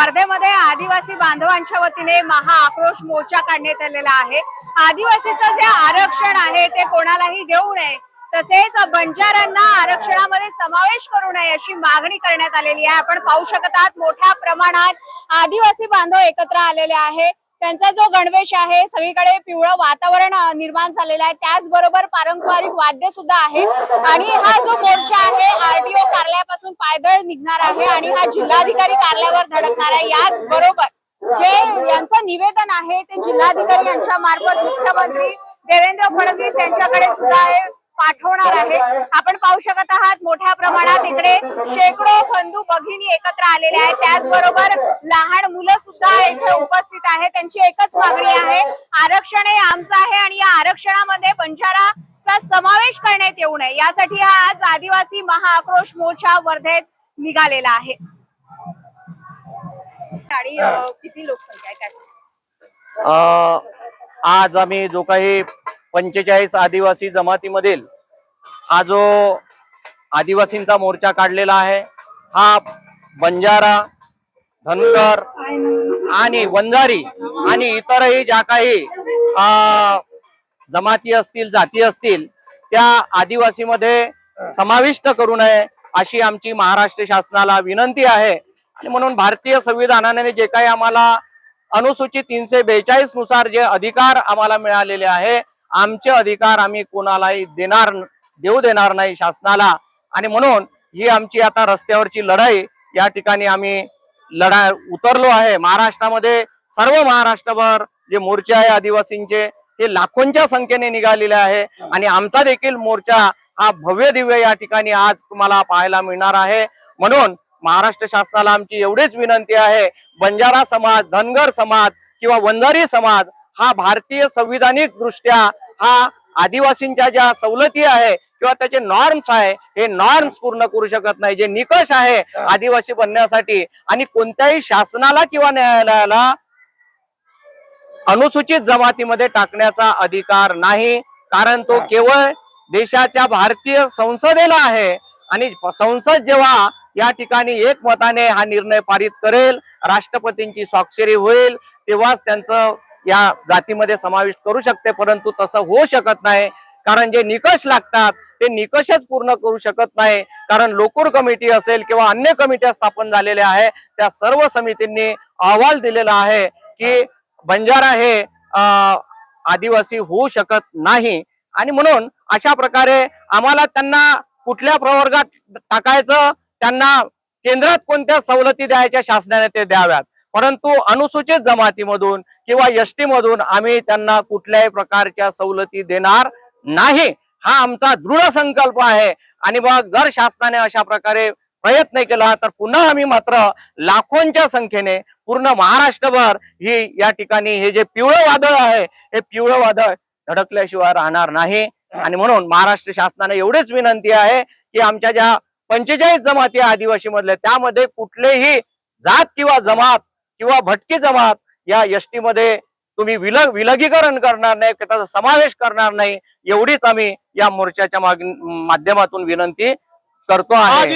वर्धेमध्ये आदिवासी बांधवांच्या वतीने महाआक्रोश मोर्चा काढण्यात आलेला आहे. आदिवासीचं जे आरक्षण आहे ते कोणालाही देऊ नये तसेच बंजारांना आरक्षणामध्ये समावेश करू नये अशी मागणी करण्यात आलेली आहे. आपण पाहू शकत आहात मोठ्या प्रमाणात आदिवासी बांधव एकत्र आलेले आहे. त्यांचा जो गणवेश आहे सगळीकडे पिवळं वातावरण निर्माण झालेलं आहे. त्याचबरोबर पारंपरिक वाद्य सुद्धा आहे. आणि हा जो मोर्चा आहे आरटीओ कार्यालयापासून पायदळ निघणार आहे आणि हा जिल्हाधिकारी कार्यालयावर धडकणार आहे. याच बरोबर जे यांचं निवेदन आहे ते जिल्हाधिकारी यांच्या मार्फत मुख्यमंत्री देवेंद्र फडणवीस यांच्याकडे सुद्धा आहे. पाठवणार आहे. आपण पाहू शकत आहात मोठ्या प्रमाणात इकडे शेकडो बंधू भगिनी एकत्र आलेले आहेत. त्याचबरोबर लहान मुलं सुद्धा इथे उपस्थित आहेत. त्यांची एकच मागणी आहे. आरक्षण हे आमचं आहे आणि या आरक्षणामध्ये बंजाराचा समावेश करण्यात येऊ नये. यासाठी हा आज आदिवासी महाआक्रोश मोर्चा वर्धेत निघालेला आहे. आणि किती लोकसंख्या आहे? आज आम्ही जो काही पंचेचाळीस आदिवासी जमातीमधील हा जो आदिवासींचा मोर्चा काढलेला आहे हा बंजारा धनगर आणि वंजारी आणि इतरही ज्या काही जमाती असतील जाती असतील त्या आदिवासीमध्ये समाविष्ट करू नये अशी आमची महाराष्ट्र शासनाला विनंती आहे. आणि म्हणून भारतीय संविधानाने जे काही आम्हाला अनुसूचित तीनशे बेचाळीसनुसार जे अधिकार आम्हाला मिळालेले आहे आमचे अधिकार आम्ही कोणालाही देणार देऊ देणार नाही शासनाला. आणि म्हणून ही आमची आता रस्त्यावरची लढाई या ठिकाणी आम्ही लढा उतरलो आहे. महाराष्ट्रामध्ये सर्व महाराष्ट्रभर जे मोर्चे आहे आदिवासींचे हे लाखोंच्या संख्येने निघालेले आहे. आणि आमचा देखील मोर्चा हा भव्य दिव्य या ठिकाणी आज तुम्हाला पाहायला मिळणार आहे. म्हणून महाराष्ट्र शासनाला आमची एवढीच विनंती आहे. बंजारा समाज धनगर समाज किंवा वंजारी समाज हा भारतीय संविधानिक दृष्ट्या हा आदिवासींच्या ज्या सवलती आहे किंवा त्याचे नॉर्म्स आहे हे नॉर्म्स पूर्ण करू शकत नाही. जे निकष आहे आदिवासी बनण्यासाठी आणि कोणत्याही शासनाला किंवा न्यायालयाला अनुसूचित जमातीमध्ये टाकण्याचा अधिकार नाही. कारण तो केवळ देशाच्या भारतीय संसदेला आहे आणि संसद जेव्हा या ठिकाणी एकमताने हा निर्णय पारित करेल राष्ट्रपतींची स्वाक्षरी होईल तेव्हाच त्यांचं या जातीमध्ये समाविष्ट करू शकते परंतु तसं होऊ शकत नाही. कारण जे निकष लागतात ते निकषच पूर्ण करू शकत नाही. कारण लोकूर कमिटी असेल किंवा अन्य कमिट्या स्थापन झालेल्या आहे त्या सर्व समितींनी अहवाल दिलेला आहे की बंजारा हे अं, आदिवासी होऊ शकत नाही. आणि म्हणून अशा प्रकारे आम्हाला त्यांना कुठल्या प्रवर्गात टाकायचं त्यांना केंद्रात कोणत्या सवलती द्यायच्या शासनाने ते द्याव्यात. परंतु अनुसूचित जमातीमधून किंवा एसटी मधून आम्ही त्यांना कुठल्याही प्रकारच्या सवलती देणार नाही. हा आमचा दृढ संकल्प आहे. आणि मग जर शासनाने अशा प्रकारे प्रयत्न केला तर पुन्हा आम्ही मात्र लाखोंच्या संख्येने पूर्ण महाराष्ट्रभर ही या ठिकाणी हे जे पिवळं वादळ आहे हे पिवळं वादळ धडकल्याशिवाय राहणार नाही. आणि म्हणून महाराष्ट्र शासनाने एवढीच विनंती आहे की आमच्या ज्या पंचेचाळीस जमाती आदिवासी मधल्या त्यामध्ये कुठलेही जात किंवा जमात किंवा भटकी जमात या एसटीमध्ये तुम्ही विलग विलगीकरण करणार नाही की त्याचा समावेश करणार नाही एवढीच आम्ही या मोर्चाच्या माध्यमातून विनंती करतो आहे.